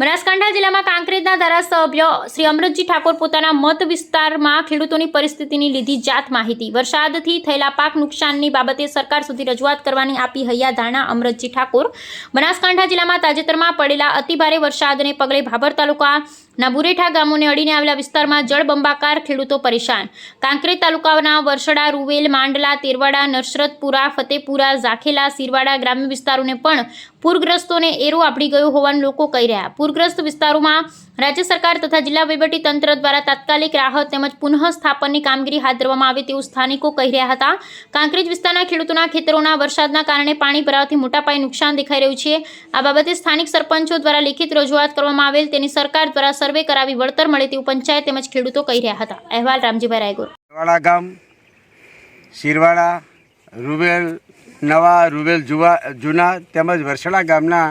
બનાસકાંઠા જિલ્લામાં કાંકરેજના ધારાસભ્ય શ્રી અમરતજી ઠાકોર પોતાના મત વિસ્તારમાં ખેડૂતોની પરિસ્થિતિની લીધી જાત માહિતી. વરસાદથી થયેલા પાક નુકસાનની બાબતે સરકાર સુધી રજૂઆત કરવાની આપી હૈયા ધારણા અમરતજી ઠાકોર. બનાસકાંઠા જિલ્લામાં તાજેતરમાં પડેલા અતિભારે વરસાદને પગલે ભાભર તાલુકાના બુરેઠા ગામોને અડીને આવેલા વિસ્તારમાં જળબંબાકાર ખેડૂતો પરેશાન. કાંકરેજ તાલુકાના વરસડા, રૂવેલ, માંડલા, તેરવાડા, નરસરતપુરા, ફતેપુરા, ઝાખેલા સિરવાડા ગ્રામ્ય વિસ્તારોને પણ પૂરગ્રસ્તોને એરો આપડી ગયો હોવાનું લોકો કહી રહ્યા. પૂરગ્રસ્ત વિસ્તારોમાં રાજ્ય સરકાર તથા જિલ્લા વહીવટી તંત્ર દ્વારા તાત્કાલિક રાહત તેમજ પુનઃસ્થાપનની કામગીરી હાથ ધરવામાં આવે તેવું સ્થાનિકો કહી રહ્યા હતા. કાંકરેજ વિસ્તારના ખેડૂતોના ખેતરોના વરસાદના કારણે પાણી ભરાવાથી મોટા પાયે નુકસાન દેખાઈ રહ્યું છે. આ બાબતે સ્થાનિક સરપંચો દ્વારા લેખિત રજૂઆત કરવામાં આવેલ તેની સરકાર દ્વારા સર્વે કરાવી વળતર મળે તેવું પંચાયત તેમજ ખેડૂતો કહી રહ્યા હતા. અહેવાલ રામજીભાઈ રાયગોર. ગામ શિરવાડા રૂબેલ નવા રૂબેલ જુવા, જૂના તેમજ વરસડા ગામના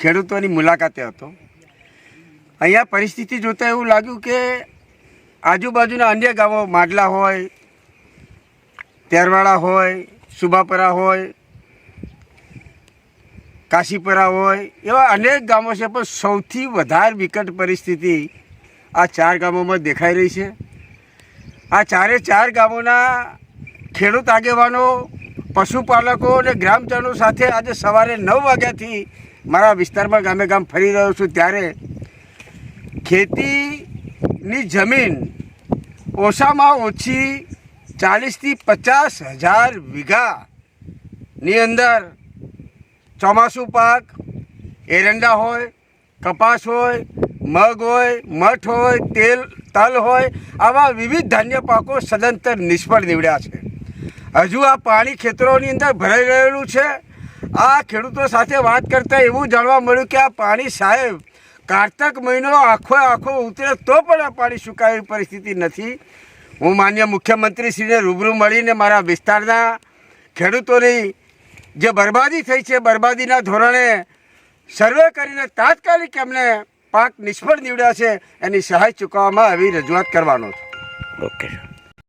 ખેડૂતોની મુલાકાતે હતો. અહીંયા પરિસ્થિતિ જોતાં એવું લાગ્યું કે આજુબાજુના અન્ય ગામો માડલા હોય, તેરવાડા હોય, સુબાપરા હોય, કાશીપરા હોય, એવા અનેક ગામો છે, પણ સૌથી વધારે વિકટ પરિસ્થિતિ આ ચાર ગામોમાં દેખાઈ રહી છે. આ ચારે ચાર ગામોના ખેડૂત આગેવાનો, પશુપાલકો અને ગ્રામજનો સાથે આજે સવારે નવ વાગ્યાથી મારા વિસ્તારમાં ગામે ગામ ફરી રહ્યો છું. ત્યારે ખેતીની જમીન ઓછામાં ઓછી ચાલીસથી પચાસ હજાર વીઘાની અંદર ચોમાસું પાક, એરંડા હોય, કપાસ હોય, મગ હોય, મઠ હોય, તેલ, તલ હોય, આવા વિવિધ ધાન્ય પાકો સદંતર નિષ્ફળ નીવડ્યા છે. હજુ આ પાણી ખેતરોની અંદર ભરાઈ રહેલું છે. આ ખેડૂતો સાથે વાત કરતાં એવું જાણવા મળ્યું કે આ પાણી સાહેબ કારતક મહિનો આખો આખો ઉતરે તો પણ આ પાણી સુકાય પરિસ્થિતિ નથી. હું માન્ય મુખ્યમંત્રીશ્રીને રૂબરૂ મળીને મારા વિસ્તારના ખેડૂતોની જે બરબાદી થઈ છે, બરબાદીના ધોરણે સર્વે કરીને તાત્કાલિક એમને પાક નિષ્ફળ નીવડ્યા છે. એની સહાય ચૂકવવામાં આવી, રજૂઆત કરવાનો છું. ઓકે